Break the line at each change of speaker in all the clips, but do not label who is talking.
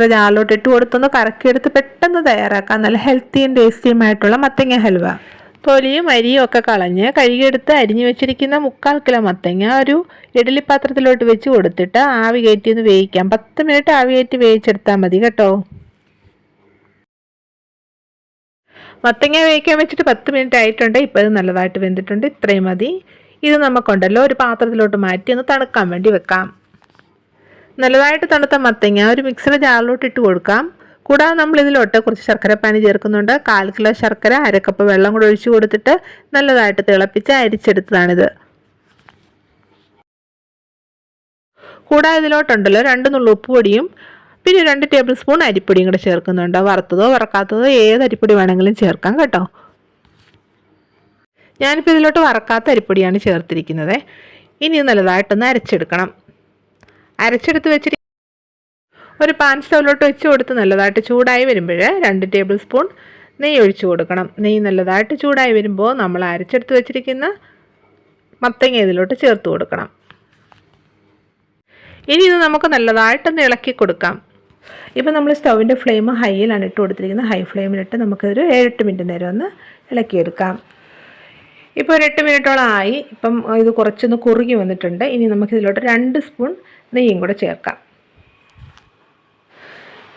ജാറിലോട്ട് ഇട്ട് കൊടുത്തൊന്ന് കറക്കിയെടുത്ത് പെട്ടെന്ന് തയ്യാറാക്കാം. നല്ല ഹെൽത്തിയും ടേസ്റ്റിയുമായിട്ടുള്ള മത്തങ്ങ ഹൽവ. തൊലിയും അരിയും ഒക്കെ കളഞ്ഞ് കഴുകിയെടുത്ത് അരിഞ്ഞു വെച്ചിരിക്കുന്ന മുക്കാൽ കിലോ മത്തങ്ങ ഒരു ഇഡലിപ്പാത്രത്തിലോട്ട് വെച്ച് കൊടുത്തിട്ട് ആവി കയറ്റി ഒന്ന് വേവിക്കാം. പത്ത് മിനിറ്റ് ആവി കയറ്റി വേവിച്ചെടുത്താൽ മതി കേട്ടോ. മത്തങ്ങ വേവിക്കാൻ വെച്ചിട്ട് പത്ത് മിനിറ്റ് ആയിട്ടുണ്ട്. ഇപ്പോൾ ഇത് നല്ലതായിട്ട് വെന്തിട്ടുണ്ട്. ഇത്രയും മതി. ഇത് നമുക്കുണ്ടല്ലോ ഒരു പാത്രത്തിലോട്ട് മാറ്റി ഒന്ന് തണുക്കാൻ വേണ്ടി വെക്കാം. നല്ലതായിട്ട് തണുത്ത മത്തങ്ങ ഒരു മിക്സിയുടെ ജാറിലോട്ട് ഇട്ട് കൊടുക്കാം. കൂടാതെ നമ്മൾ ഇതിലോട്ട് കുറച്ച് ശർക്കരപ്പാനി ചേർക്കുന്നുണ്ട്. കാൽ കിലോ ശർക്കര അരക്കപ്പ് വെള്ളം കൂടെ ഒഴിച്ചു കൊടുത്തിട്ട് നല്ലതായിട്ട് തിളപ്പിച്ച് അരിച്ചെടുത്തതാണിത്. കൂടാതെ ഇതിലോട്ടുണ്ടല്ലോ രണ്ട് നുള്ളു ഉപ്പുപൊടിയും പിന്നെ രണ്ട് ടേബിൾ സ്പൂൺ അരിപ്പൊടിയും കൂടെ ചേർക്കുന്നുണ്ട്. വറുത്തതോ വറക്കാത്തതോ ഏത് അരിപ്പൊടി വേണമെങ്കിലും ചേർക്കാം കേട്ടോ. ഞാനിപ്പോൾ ഇതിലോട്ട് വറക്കാത്ത അരിപ്പൊടിയാണ് ചേർത്തിരിക്കുന്നത്. ഇനി നല്ലതായിട്ടൊന്ന് അരച്ചെടുക്കണം. അരച്ചെടുത്ത് വെച്ചിട്ട് ഒരു പാൻ സ്റ്റൗവിലോട്ട് വെച്ച് കൊടുത്ത് നല്ലതായിട്ട് ചൂടായി വരുമ്പോൾ രണ്ട് ടേബിൾ സ്പൂൺ നെയ്യ് ഒഴിച്ചു കൊടുക്കണം. നെയ്യ് നല്ലതായിട്ട് ചൂടായി വരുമ്പോൾ നമ്മൾ അരച്ചെടുത്ത് വെച്ചിരിക്കുന്ന മത്തങ്ങ ഇതിലോട്ട് ചേർത്ത് കൊടുക്കണം. ഇനി ഇത് നമുക്ക് നല്ലതായിട്ടൊന്ന് ഇളക്കി കൊടുക്കാം. ഇപ്പോൾ നമ്മൾ സ്റ്റൗവിന്റെ ഫ്ലെയിം ഹൈയിലാണ് ഇട്ട് കൊടുത്തിരിക്കുന്നത്. ഹൈ ഫ്ലെയിമിലിട്ട് നമുക്കൊരു ഏഴെട്ട് മിനിറ്റ് നേരം ഒന്ന് ഇളക്കിയെടുക്കാം. ഇപ്പോൾ ഒരു എട്ട് മിനിറ്റോളം ആയി. ഇപ്പം ഇത് കുറച്ചൊന്ന് കുറുകി വന്നിട്ടുണ്ട്. ഇനി നമുക്കിതിലോട്ട് രണ്ട് സ്പൂൺ നെയ്യും കൂടെ ചേർക്കാം.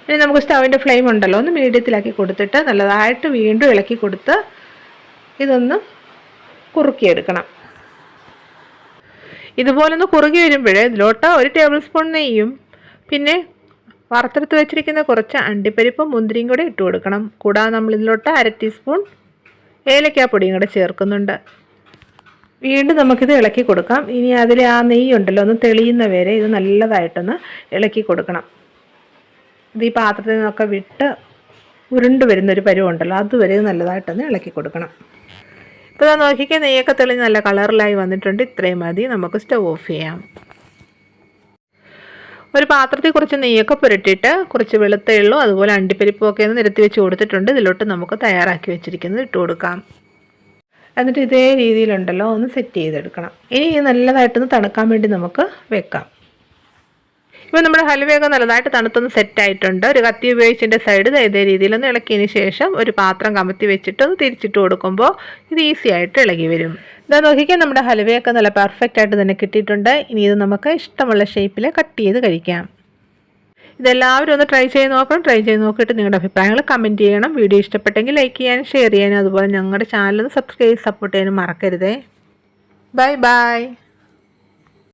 ഇനി നമുക്ക് സ്റ്റൗവിന്റെ ഫ്ലെയിം ഉണ്ടല്ലോ ഒന്ന് മീഡിയത്തിലാക്കി കൊടുത്തിട്ട് നല്ലതായിട്ട് വീണ്ടും ഇളക്കി കൊടുത്ത് ഇതൊന്ന് കുറുക്കിയെടുക്കണം. ഇതുപോലൊന്ന് കുറുകി വരുമ്പോഴേ ഇതിലോട്ട് ഒരു ടേബിൾ സ്പൂൺ നെയ്യും പിന്നെ വറുത്തെടുത്ത് വെച്ചിരിക്കുന്ന കുറച്ച് അണ്ടിപ്പരിപ്പും മുന്തിരിയും കൂടെ ഇട്ട് കൊടുക്കണം. കൂടാതെ നമ്മൾ ഇതിലോട്ട് അര ടീസ്പൂൺ ഏലക്കാപ്പൊടിയും കൂടെ ചേർക്കുന്നുണ്ട്. വീണ്ടും നമുക്കിത് ഇളക്കി കൊടുക്കാം. ഇനി അതിൽ ആ നെയ്യുണ്ടല്ലോ ഒന്ന് തെളിയുന്ന വരെ ഇത് നല്ലതായിട്ടൊന്ന് ഇളക്കി കൊടുക്കണം. ഇത് ഈ പാത്രത്തിൽ നിന്നൊക്കെ വിട്ട് ഉരുണ്ട് വരുന്നൊരു പരുവുണ്ടല്ലോ അതുവരെ നല്ലതായിട്ടൊന്ന് ഇളക്കി കൊടുക്കണം. ഇപ്പോൾ നോക്കിക്കാൻ നെയ്യൊക്കെ തെളിഞ്ഞ് നല്ല കളറിലായി വന്നിട്ടുണ്ട്. ഇത്രയും മതി. നമുക്ക് സ്റ്റവ് ഓഫ് ചെയ്യാം. ഒരു പാത്രത്തിൽ കുറച്ച് നെയ്യൊക്കെ പുരട്ടിയിട്ട് കുറച്ച് വെളുത്തയുള്ളൂ അതുപോലെ അണ്ടിപ്പരിപ്പും ഒക്കെ നിരത്തി വെച്ച് കൊടുത്തിട്ടുണ്ട്. ഇതിലോട്ട് നമുക്ക് തയ്യാറാക്കി വെച്ചിരിക്കുന്നത് ഇട്ട് കൊടുക്കാം. എന്നിട്ട് ഇതേ രീതിയിലുണ്ടല്ലോ ഒന്ന് സെറ്റ് ചെയ്തെടുക്കണം. ഇനി നല്ലതായിട്ടൊന്ന് തണുക്കാൻ വേണ്ടി നമുക്ക് വെക്കാം. ഇപ്പോൾ നമ്മുടെ ഹലുവയൊക്കെ നല്ലതായിട്ട് തണുത്തൊന്ന് സെറ്റ് ആയിട്ടുണ്ട്. ഒരു കത്തി ഉപയോഗിച്ചതിന്റെ സൈഡ് ഇതേ രീതിയിലൊന്ന് ഇളക്കിയതിന് ശേഷം ഒരു പാത്രം കമത്തി വെച്ചിട്ട് ഒന്ന് തിരിച്ചിട്ട് കൊടുക്കുമ്പോൾ ഇത് ഈസി ആയിട്ട് ഇളകി വരും. ഇതാ നോക്കിക്കാൻ നമ്മുടെ ഹലുവയൊക്കെ നല്ല പെർഫെക്റ്റ് ആയിട്ട് തന്നെ കിട്ടിയിട്ടുണ്ട്. ഇനി ഇത് നമുക്ക് ഇഷ്ടമുള്ള ഷേപ്പിൽ കട്ട് ചെയ്ത് കഴിക്കാം. ഇതെല്ലാവരും ഒന്ന് ട്രൈ ചെയ്ത് നോക്കണം. ട്രൈ ചെയ്ത് നോക്കിയിട്ട് നിങ്ങളുടെ അഭിപ്രായങ്ങൾ കമന്റ് ചെയ്യണം. വീഡിയോ ഇഷ്ടപ്പെട്ടെങ്കിൽ ലൈക്ക് ചെയ്യാനും ഷെയർ ചെയ്യാനും അതുപോലെ ഞങ്ങളുടെ ചാനൽ സബ്സ്ക്രൈബ് സപ്പോർട്ട് ചെയ്യാനും മറക്കരുതേ. Bye bye